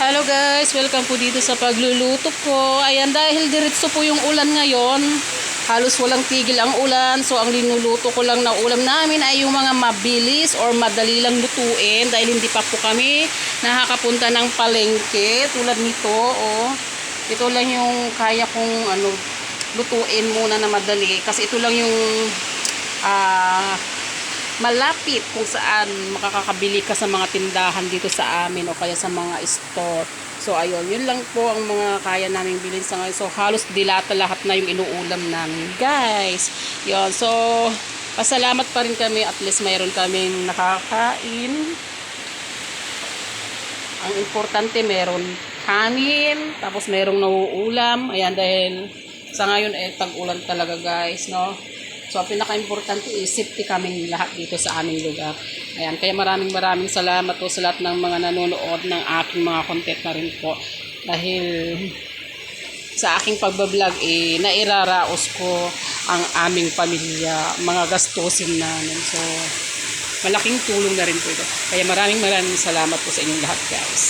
Hello guys, welcome po dito sa pagluluto ko. Ayan, dahil diretso po yung ulan ngayon, halos walang tigil ang ulan. So, ang linuluto ko lang na ulam namin ay yung mga mabilis or madali lang lutuin dahil hindi pa po kami nakakapunta ng palengke tulad nito. Oh. Ito lang yung kaya kong ano, lutuin muna na madali kasi ito lang yung malapit kung saan makakakabili ka sa mga tindahan dito sa amin o kaya sa mga store. So ayun, yun lang po ang mga kaya naming bilhin sa ngayon. So halos dilata lahat na yung inuulam namin, guys. Yun, so pasalamat pa rin kami at least mayroon kaming nakakain. Ang importante meron kanin, tapos merong nauulam. Ayan, dahil sa ngayon eh tag-ulan talaga guys, no? So, ang pinaka-importante is safety kaming lahat dito sa aming lugar. Ayan, kaya maraming maraming salamat po sa lahat ng mga nanonood ng aking mga content na rin po. Dahil sa aking pagbablog, eh, nairaraos ko ang aming pamilya, mga gastusin namin. So, malaking tulong na rin po ito. Kaya maraming maraming salamat po sa inyong lahat, guys.